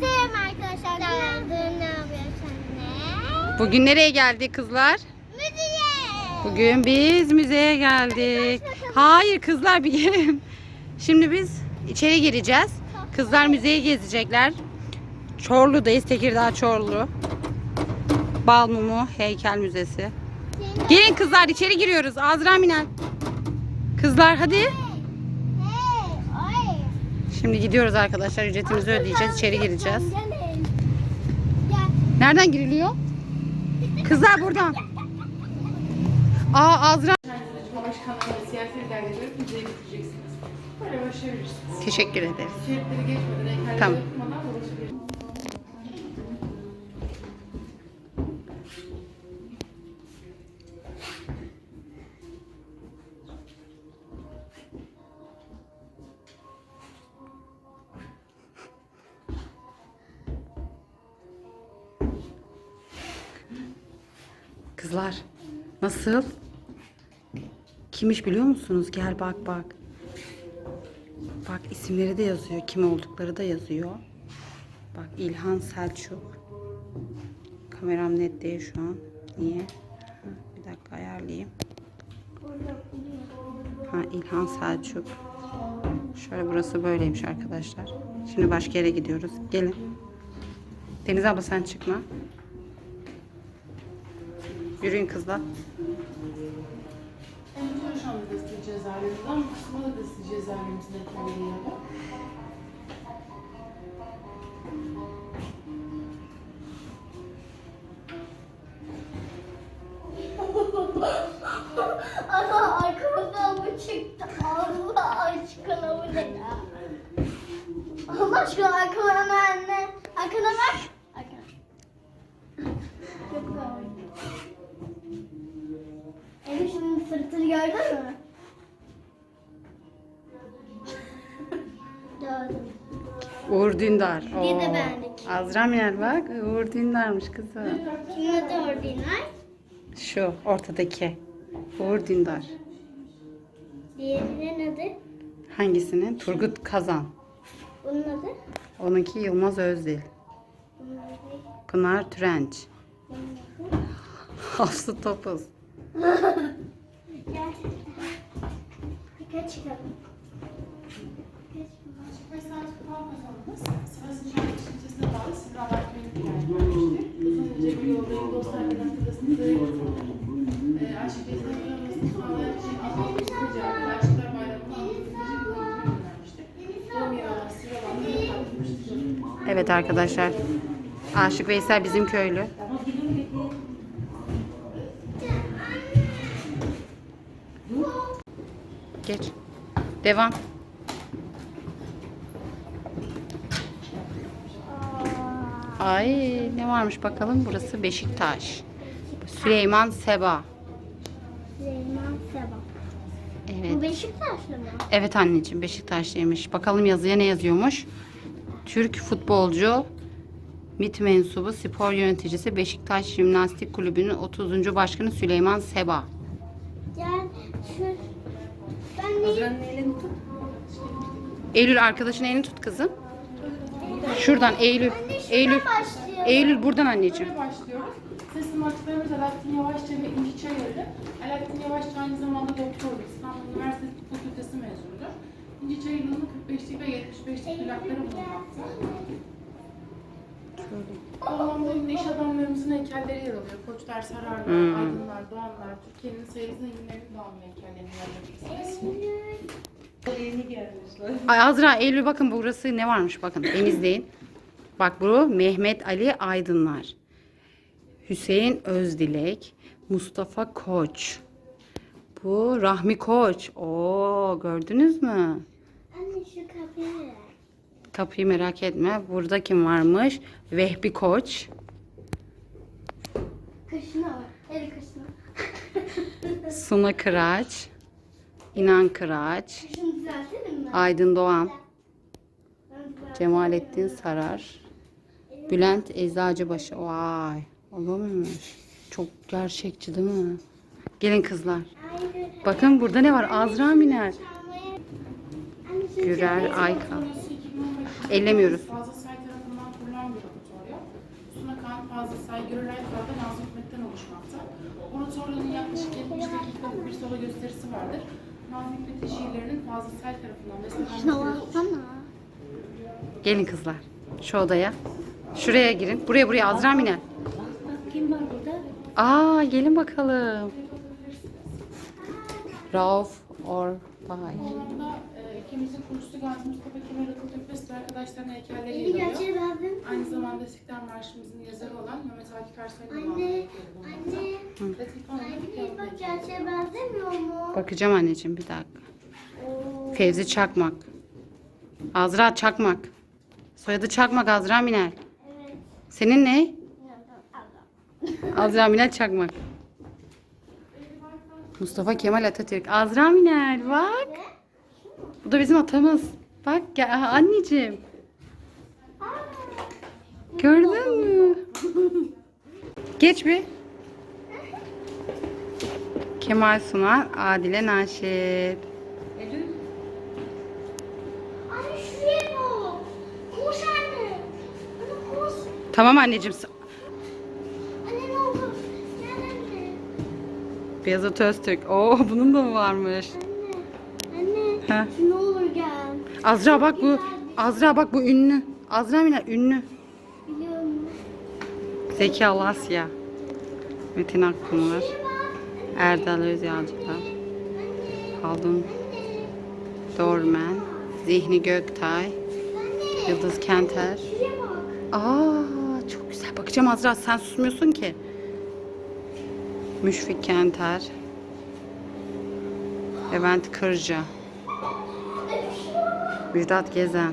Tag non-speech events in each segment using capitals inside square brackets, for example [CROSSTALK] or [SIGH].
selam arkadaşlar. Dur ne yapıyorsun anne? Bugün nereye geldik kızlar? Müziğe. Bugün biz müzeye geldik. Hayır kızlar bir gelin. Şimdi biz içeri gireceğiz. Kızlar müzeyi gezecekler. Çorlu'dayız. Tekirdağ Çorlu. Bal Mumu Heykel Müzesi. Gelin kızlar içeri giriyoruz. Azra Minel. Kızlar hadi. Şimdi gidiyoruz arkadaşlar. Ücretimizi ödeyeceğiz. İçeri gireceğiz. Nereden giriliyor? Kızlar buradan. Aa Azra. Teşekkür ederiz. Tamam. Kızlar nasıl? Kimmiş biliyor musunuz? Gel bak bak. Bak isimleri de yazıyor. Kim oldukları da yazıyor. Bak İlhan Selçuk. Kameram net değil şu an. Niye? Bir dakika ayarlayayım. Ha İlhan Selçuk. Şöyle burası böyleymiş arkadaşlar. Şimdi başka yere gidiyoruz. Gelin. Deniz abla sen çıkma. Yürüyün kızlar. En son şu anda Desti cezaevinden, bu kısmı da heykelleri yer alıyor. [LAUGHS] Ana arkamızdan bu çıktı. Allah aşkına bu ne ya? Allah aşkına arkana anne. Arkana bak. Gördün mü? Gördüm. Uğur Dündar. Bir de Oo. bendik. Azra Miner bak. Uğur Dündar'mış kızım. Kimin adı ordinal? Şu ortadaki. Uğur Dündar. Diğerinin adı? Hangisinin? Turgut Kazan. Bunun adı? Onunki Yılmaz Özdil. Bunun adı? Pınar Türenç. Bunun adı? [LAUGHS] Hafsı Topuz. [LAUGHS] Gel. Çıkalım. Kazanımız, ilçesine bağlı Uzun ince bir yoldayım, dostlar için Allah'ın Aşıklar Bayramı'nı bir. Doğum yeri olan. Evet arkadaşlar. Aşık Veysel bizim köylü. Geç. Devam. Ay ne varmış bakalım. Burası Beşiktaş. Süleyman Seba. Süleyman Seba. Bu Evet. Beşiktaşlı mı? Evet anneciğim Beşiktaşlıymış. Bakalım yazıya ne yazıyormuş. Türk futbolcu, MİT mensubu, spor yöneticisi Beşiktaş Jimnastik Kulübü'nün 30. başkanı Süleyman Seba. Gel şu... Eylül arkadaşın elini tut kızım. Şuradan Eylül. Eylül. Eylül buradan anneciğim. Başlıyoruz. Sesli maçlarımız Alaaddin Yavaşça ve İnci Çayırlı. Alaaddin Yavaşça aynı zamanda doktordur. İstanbul Üniversitesi Fakültesi mezunudur. İnci Çayırlı'nın 45'lik ve 75'lik plakları bulunmakta. Bu alanda ünlü iş adamlarımızın heykelleri yer alıyor. Koçlar, Sararlar, Hmm. Aydınlar, Doğanlar, Türkiye'nin sayılı zenginlerinin doğan görmektesiniz. Ay Azra, Eylül bakın burası ne varmış bakın. Denizli'nin. Bak bu Mehmet Ali Aydınlar. Hüseyin Özdilek. Mustafa Koç. Bu Rahmi Koç. Oo gördünüz mü? Anne şu kapıyı ver. Kapıyı merak etme. Burada kim varmış? Vehbi Koç. Kaşına var. El kaşına. Suna Kıraç. İnan Kıraç. Kaşını düzeltelim mi? Aydın Doğan. Cemalettin Sarar. Bülent Eczacıbaşı. Vay. Olmuş. Çok gerçekçi değil mi? Gelin kızlar. Bakın burada ne var? Azra Miner. Gürer Aykan. Ellemiyoruz. Fazla yaklaşık 70 dakikalık bir solo gösterisi vardır. Nazım Hikmet'in şiirlerinin Fazıl Say tarafından baksana. Gelin kızlar. Şu odaya. Şuraya girin. Buraya buraya Azra Minel. Bak kim var burada? Aa gelin bakalım. Rauf Orbay. Programda e, ülkemizin kurucusu Gazi Mustafa Kemal Atatürk ve arkadaşlarının heykelleri yer alıyor. Aynı zamanda İstiklal Marşımızın yazarı olan Mehmet Akif Ersoy'un Anne, anne, Hanım'ın anne bak gerçeğe benzemiyor mu? Bakacağım anneciğim bir dakika. Oo. Fevzi Çakmak. Azra Çakmak. Soyadı Çakmak Azra Minel. Evet. Senin ne? Da-. [LAUGHS] Azra Minel Çakmak. Mustafa Kemal Atatürk. Azra Minel bak. Bu da bizim atamız. Bak aha, anneciğim. Gördün mü? Geç bir. Kemal Sunal, Adile Naşit. Tamam anneciğim. Anne ne oldu? Beyazıt Öztürk. Oo bunun da mı varmış? Heh. Ne olur gel. Azra bak bu. Azra bak bu ünlü. Azra Minel ünlü. Biliyor musun? Zeki Alasya. Metin Akpınar. Bak. Erdal Özyalcılar. Haldun Dormen. Zihni Göktay. Yıldız Kenter. Aa çok güzel. Bakacağım Azra sen susmuyorsun ki. Müşfik Kenter. Levent Kırca. Müjdat Gezen.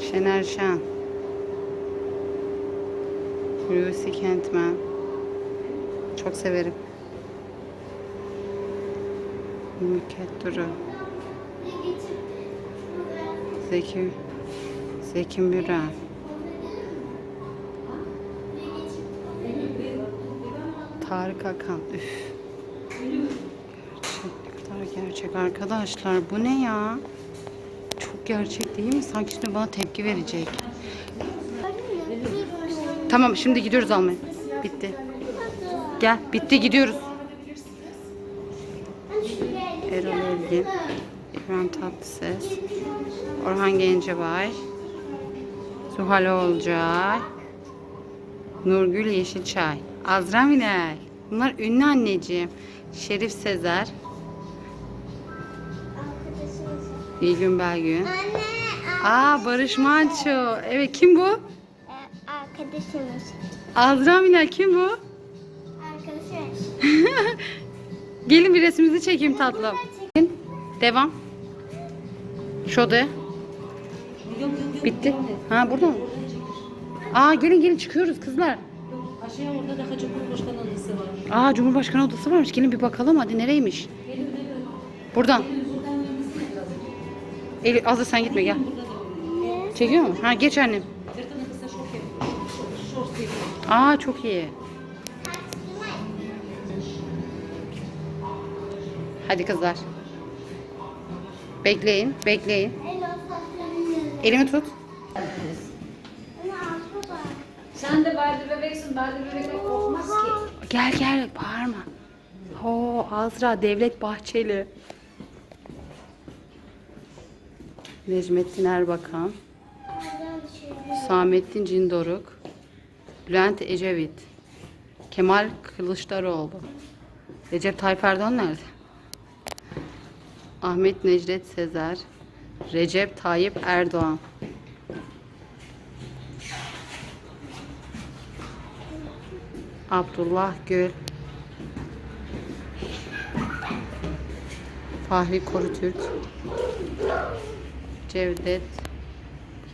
Şener Şen. Hulusi Kentmen. Çok severim. Mülket Duru. Zeki Zeki Müren. Tarık Akan. Üf. Gerçek, ne kadar gerçek arkadaşlar. Bu ne ya? Çok gerçek değil mi? Sanki şimdi bana tepki verecek. Tamam şimdi gidiyoruz almaya. Bitti. Gel bitti gidiyoruz. Erol Evgin. İbrahim Tatlıses. Orhan Gencebay. Zuhal Olcay. Nurgül Yeşilçay. Azra Minel. Bunlar ünlü anneciğim. Şerif Sezer. Nilgün Belgün. Anne. Aa Barış Manço. Evet kim bu? Arkadaşımız. Azra Minel kim bu? Arkadaşımız. [LAUGHS] Gelin bir resmimizi çekeyim tatlım. Devam. Bitti. Ha burada mı? Aa gelin gelin çıkıyoruz kızlar. Aşağıya orada da Cumhurbaşkanı odası var. Aa Cumhurbaşkanı odası varmış. Gelin bir bakalım hadi nereymiş? Buradan. Elif Azra sen gitme gel. Çekiyor mu? Ha geç annem. Aa çok iyi. Hadi kızlar. Bekleyin, bekleyin. Elimi tut. Sen de Barbie bebeksin. Barbie bebek korkmaz ki. Gel gel bağırma. Ho Azra Devlet Bahçeli. Necmettin Erbakan. Samettin Cindoruk. Bülent Ecevit. Kemal Kılıçdaroğlu. Recep Tayyip Erdoğan nerede? Ahmet Necdet Sezer. Recep Tayyip Erdoğan. Abdullah Gül. Fahri Korutürk. Cevdet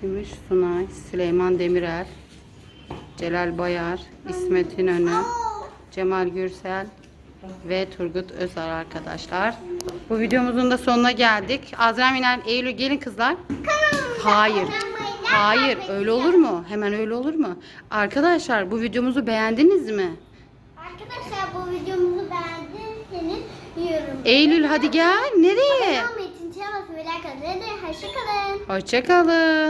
Kimmiş Sunay, Süleyman Demirel, Celal Bayar, İsmet İnönü, Cemal Gürsel ve Turgut Özal arkadaşlar. Bu videomuzun da sonuna geldik. Azra Minel, Eylül gelin kızlar. Hayır. Hayır öyle olur mu? Hemen öyle olur mu? Arkadaşlar bu videomuzu beğendiniz mi? bu videomuzu beğendiyseniz yorum. Eylül hadi gel. Nereye? Abone olmayı için çabası unutmayın. Hoşçakalın. Hoşçakalın.